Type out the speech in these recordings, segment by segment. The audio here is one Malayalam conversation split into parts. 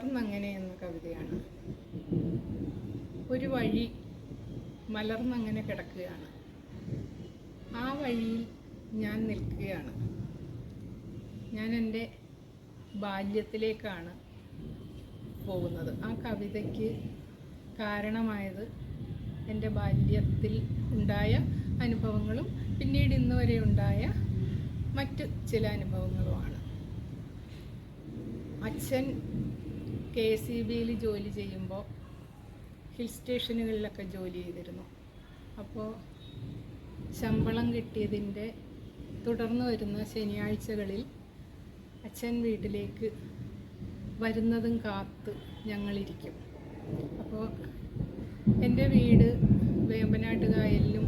മലർന്നങ്ങനെ എന്ന കവിതയാണ്. ഒരു വഴി മലർന്നങ്ങനെ കിടക്കുകയാണ്. ആ വഴിയിൽ ഞാൻ നിൽക്കുകയാണ്. ഞാൻ എന്റെ ബാല്യത്തിലേക്കാണ് പോകുന്നത്. ആ കവിതയ്ക്ക് കാരണമായത് എന്റെ ബാല്യത്തിൽ ഉണ്ടായ അനുഭവങ്ങളും പിന്നീട് ഇന്ന് വരെ ഉണ്ടായ മറ്റ് ചില അനുഭവങ്ങളുമാണ്. അച്ഛൻ കെ സി ബിയിൽ ജോലി ചെയ്യുമ്പോൾ ഹിൽ സ്റ്റേഷനുകളിലൊക്കെ ജോലി ചെയ്തിരുന്നു. അപ്പോൾ ശമ്പളം കിട്ടിയതിന്റെ തുടർന്ന് വരുന്ന ശനിയാഴ്ചകളിൽ അച്ഛൻ വീട്ടിലേക്ക് വരുന്നതും കാത്ത് ഞങ്ങളിരിക്കും. അപ്പോൾ എന്റെ വീട് വേമ്പനാട്ട് കായലിലും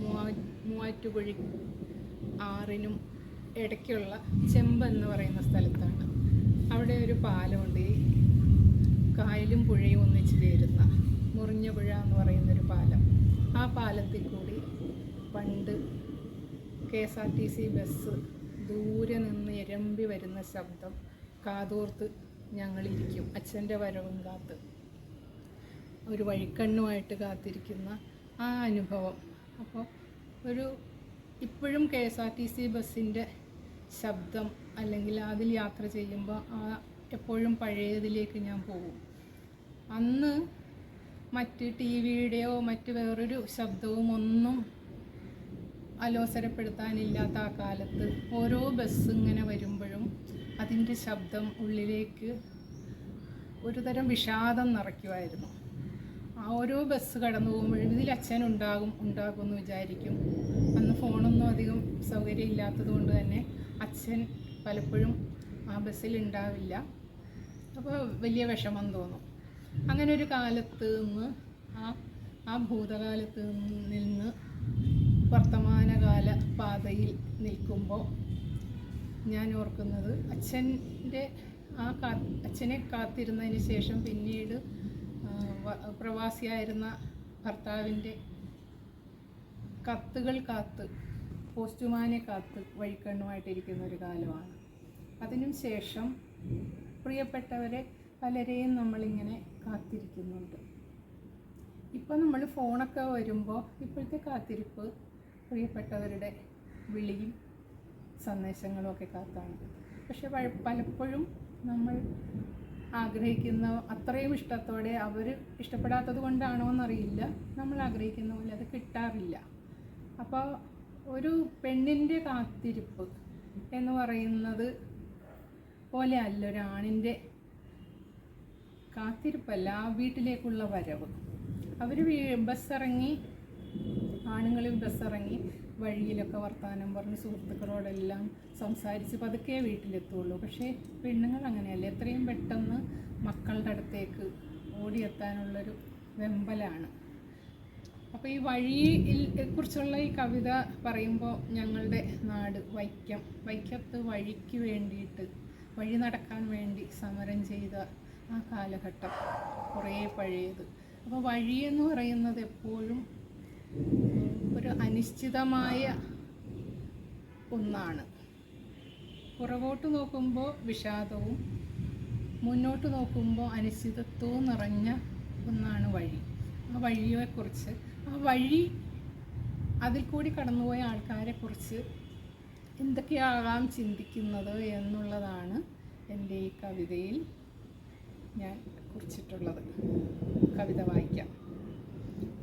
മൂവാ മൂവാറ്റുപുഴി ആറിനും ഇടയ്ക്കുള്ള ചെമ്പ് എന്ന് പറയുന്ന സ്ഥലത്താണ്. അവിടെ ഒരു പാലമുണ്ട്. ഈ കായലും പുഴയും ഒന്നിച്ച് ചേരുന്ന മുറിഞ്ഞ പുഴ എന്ന് പറയുന്നൊരു പാലം. ആ പാലത്തിൽ കൂടി പണ്ട് K S R T C bus ദൂരെ നിന്ന് ഇരമ്പി വരുന്ന ശബ്ദം കാതോർത്ത് ഞങ്ങളിരിക്കും. അച്ഛന്റെ വരവും കാത്ത്. ഒരു വഴിക്കണ്ണുമായിട്ട് കാത്തിരിക്കുന്ന ആ അനുഭവം. അപ്പോൾ ഒരു ഇപ്പോഴും K S R T C ബസ്സിന്റെ ശബ്ദം അല്ലെങ്കിൽ അതിൽ യാത്ര ചെയ്യുമ്പോൾ ആ എപ്പോഴും പഴയതിലേക്ക് ഞാൻ പോകും. അന്ന് മറ്റ് ടി വിയുടെയോ മറ്റ് വേറൊരു ശബ്ദവും ഒന്നും അലോസരപ്പെടുത്താനില്ലാത്ത ആ കാലത്ത് ഓരോ ബസ് ഇങ്ങനെ വരുമ്പോഴും അതിന്റെ ശബ്ദം ഉള്ളിലേക്ക് ഒരു തരം വിഷാദം നിറയ്ക്കുമായിരുന്നു. ആ ഓരോ ബസ് കടന്നു പോകുമ്പോഴും ഇതിൽ അച്ഛൻ ഉണ്ടാകും ഉണ്ടാകും എന്ന് വിചാരിക്കും. അന്ന് ഫോണൊന്നും അധികം സൗകര്യം ഇല്ലാത്തത് കൊണ്ട് തന്നെ അച്ഛൻ പലപ്പോഴും ആ ബസ്സിൽ ഉണ്ടാവില്ല. അപ്പോൾ വലിയ വിഷമം തോന്നും. അങ്ങനെ ഒരു കാലത്ത് നിന്ന് ആ ആ ഭൂതകാലത്ത് നിന്ന് വർത്തമാനകാല പാതയിൽ നിൽക്കുമ്പോൾ ഞാൻ ഓർക്കുന്നത് അച്ഛന്റെ ആ കാ അച്ഛനെ കാത്തിരുന്നതിന് ശേഷം പിന്നീട് പ്രവാസിയായിരുന്ന ഭർത്താവിന്റെ കത്തുകൾ കാത്ത് പോസ്റ്റുമാനെ കാത്ത് വഴിക്കണ്ണുമായിട്ടിരിക്കുന്ന ഒരു കാലമാണ്. അതിനും ശേഷം പ്രിയപ്പെട്ടവരെ പലരെയും നമ്മളിങ്ങനെ കാത്തിരിക്കുന്നുണ്ട്. ഇപ്പോൾ നമ്മൾ ഫോണൊക്കെ വരുമ്പോൾ ഇപ്പോഴത്തെ കാത്തിരിപ്പ് പ്രിയപ്പെട്ടവരുടെ വിളിയും സന്ദേശങ്ങളും ഒക്കെ കാത്താണ്. പക്ഷെ പലപ്പോഴും നമ്മൾ ആഗ്രഹിക്കുന്ന അത്രയും ഇഷ്ടത്തോടെ അവർ ഇഷ്ടപ്പെടാത്തത് കൊണ്ടാണോ എന്നറിയില്ല. നമ്മൾ ആഗ്രഹിക്കുന്ന പോലെ അത് കിട്ടാറില്ല. അപ്പോൾ ഒരു പെണ്ണിന്റെ കാത്തിരിപ്പ് എന്ന് പറയുന്നത് പോലെ അല്ല ഒരാണിന്റെ കാത്തിരിപ്പല്ല ആ വീട്ടിലേക്കുള്ള വരവ്. അവർ ബസ് ഇറങ്ങി ആണുങ്ങൾ ബസ് ഇറങ്ങി വഴിയിലൊക്കെ വർത്തമാനം പറഞ്ഞ് സുഹൃത്തുക്കളോടെല്ലാം സംസാരിച്ച് പതുക്കെ വീട്ടിലെത്തുള്ളൂ. പക്ഷേ പെണ്ണുങ്ങൾ അങ്ങനെയല്ല എത്രയും പെട്ടെന്ന് മക്കളുടെ അടുത്തേക്ക് ഓടിയെത്താനുള്ളൊരു വെമ്പലാണ്. അപ്പോൾ ഈ വഴിയിൽ കുറിച്ചുള്ള ഈ കവിത പറയുമ്പോൾ ഞങ്ങളുടെ നാട് വൈക്കം വൈക്കത്ത് വഴിക്ക് വേണ്ടിയിട്ട് വഴി നടക്കാൻ വേണ്ടി സമരം ചെയ്ത ആ കാലഘട്ടം കുറേ പഴയത്. അപ്പോൾ വഴി എന്ന് പറയുന്നത് എപ്പോഴും ഒരു അനിശ്ചിതമായ ഒന്നാണ്. പുറകോട്ട് നോക്കുമ്പോൾ വിഷാദവും മുന്നോട്ട് നോക്കുമ്പോൾ അനിശ്ചിതത്വവും നിറഞ്ഞ ഒന്നാണ് വഴി. ആ വഴിയെക്കുറിച്ച് ആ വഴി അതിൽ കൂടി കടന്നുപോയ ആൾക്കാരെക്കുറിച്ച് എന്തൊക്കെയാകാം ചിന്തിക്കുന്നത് എന്നുള്ളതാണ് എന്റെ ഈ കവിതയിൽ ഞാൻ കുറിച്ചിട്ടുള്ളത്. കവിത വായിക്കാം.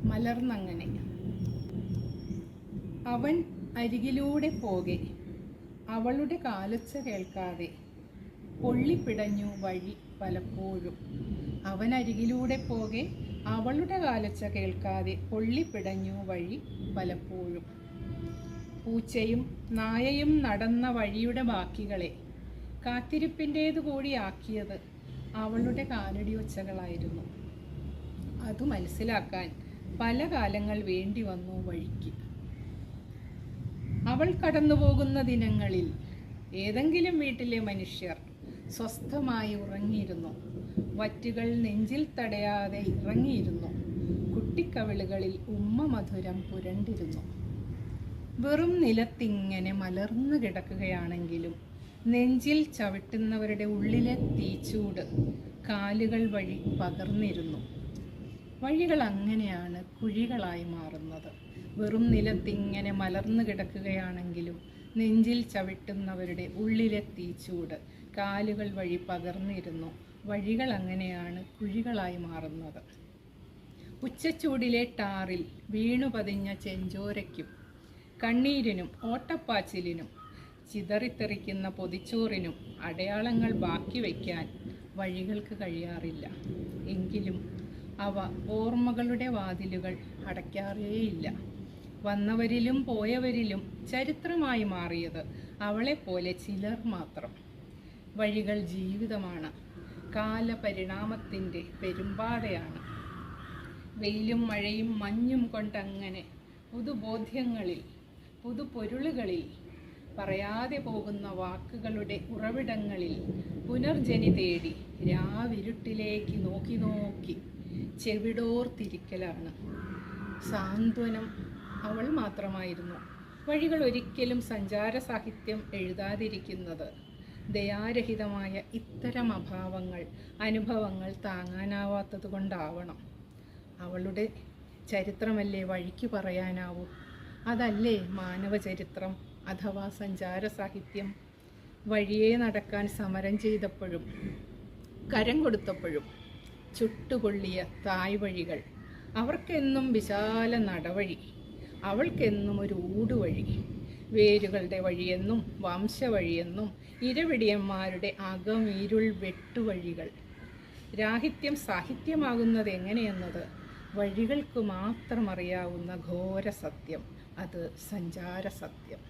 മലർന്നങ്ങനെ. അവൻ അരികിലൂടെ പോകെ. അവളുടെ കാലൊച്ച കേൾക്കാതെ. പൊള്ളിപ്പിടഞ്ഞു വഴി പലപ്പോഴും. അവൻ അരികിലൂടെ പോകെ. അവളുടെ കാലൊച്ച കേൾക്കാതെ പൊള്ളിപ്പിടഞ്ഞു വഴി പലപ്പോഴും. പൂച്ചയും നായയും നടന്ന വഴിയുടെ ബാക്കികളെ കാത്തിരിപ്പിന്റേതു കൂടിയാക്കിയത് അവളുടെ കാലടി ഒച്ചകളായിരുന്നു. അത് മനസ്സിലാക്കാൻ പല കാലങ്ങൾ വേണ്ടി വന്നു വഴിക്ക്. അവൾ കടന്നുപോകുന്ന ദിനങ്ങളിൽ ഏതെങ്കിലും വീട്ടിലെ മനുഷ്യർ സ്വസ്ഥമായി ഉറങ്ങിയിരുന്നു. വറ്റുകൾ നെഞ്ചിൽ തടയാതെ ഇറങ്ങിയിരുന്നു. കുട്ടിക്കവിളുകളിൽ ഉമ്മ മധുരം പുരണ്ടിരുന്നു. വെറും നിലത്തിങ്ങനെ മലർന്നു കിടക്കുകയാണെങ്കിലും നെഞ്ചിൽ ചവിട്ടുന്നവരുടെ ഉള്ളിലെ തീച്ചൂട് കാലുകൾ വഴി പകർന്നിരുന്നു. വഴികൾ അങ്ങനെയാണ് കുഴികളായി മാറുന്നത്. വെറും നിലത്തിങ്ങനെ മലർന്നു കിടക്കുകയാണെങ്കിലും നെഞ്ചിൽ ചവിട്ടുന്നവരുടെ ഉള്ളിലെ തീച്ചൂട് കാലുകൾ വഴി പകർന്നിരുന്നു. വഴികൾ അങ്ങനെയാണ് കുഴികളായി മാറുന്നത്. ഉച്ചച്ചൂടിലെ ടാറിൽ വീണുപതിഞ്ഞ ചെഞ്ചോരയ്ക്കും കണ്ണീരിനും ഓട്ടപ്പാച്ചിലിനും ചിതറിത്തെറിക്കുന്ന പൊതിച്ചോറിനും അടയാളങ്ങൾ ബാക്കി വയ്ക്കാൻ വഴികൾക്ക് കഴിയാറില്ല. എങ്കിലും അവ ഓർമ്മകളുടെ വാതിലുകൾ അടയ്ക്കാറേയില്ല. വന്നവരിലും പോയവരിലും ചരിത്രമായി മാറിയത് അവളെപ്പോലെ ചിലർ മാത്രം. വഴികൾ ജീവിതമാണ്. കാലപരിണാമത്തിന്റെ പെരുമ്പാതയാണ് വെയിലും മഴയും മഞ്ഞും കൊണ്ടങ്ങനെ പുതുബോധ്യങ്ങളിൽ പുതുപൊരുളുകളിൽ പറയാതെ പോകുന്ന വാക്കുകളുടെ ഉറവിടങ്ങളിൽ പുനർജനി തേടി രാവിരുട്ടിലേക്ക് നോക്കി നോക്കി ചെവിടോർത്തിരിക്കലാണ്. സാന്ത്വനം അവൾ മാത്രമായിരുന്നു. വഴികൾ ഒരിക്കലും സഞ്ചാര സാഹിത്യം എഴുതാതിരിക്കുന്നത്. ദയാരഹിതമായ ഇത്തരം അഭാവങ്ങൾ അനുഭവങ്ങൾ താങ്ങാനാവാത്തത് കൊണ്ടാവണം അവളുടെ ചരിത്രമല്ലേ വഴിക്ക് പറയാനാവൂ? അതല്ലേ മാനവചരിത്രം? അഥവാ സഞ്ചാര സാഹിത്യം വഴിയെ നടക്കാൻ സമരം ചെയ്തപ്പോഴും കരം കൊടുത്തപ്പോഴും ചുട്ടുകൊള്ളിയ തായ് വഴികൾ അവർക്കെന്നും വിശാല നടവഴി അവൾക്കെന്നും ഒരു ഊടുവഴി വേരുകളുടെ വഴിയെന്നും വംശവഴിയെന്നും ഇരവിടിയന്മാരുടെ അകമീരുൾ വെട്ടുവഴികൾ. രാഹിത്യം സാഹിത്യമാകുന്നത് എങ്ങനെയെന്നത് വഴികൾക്ക് മാത്രം അറിയാവുന്ന ഘോര സത്യം അത് സഞ്ചാര സത്യം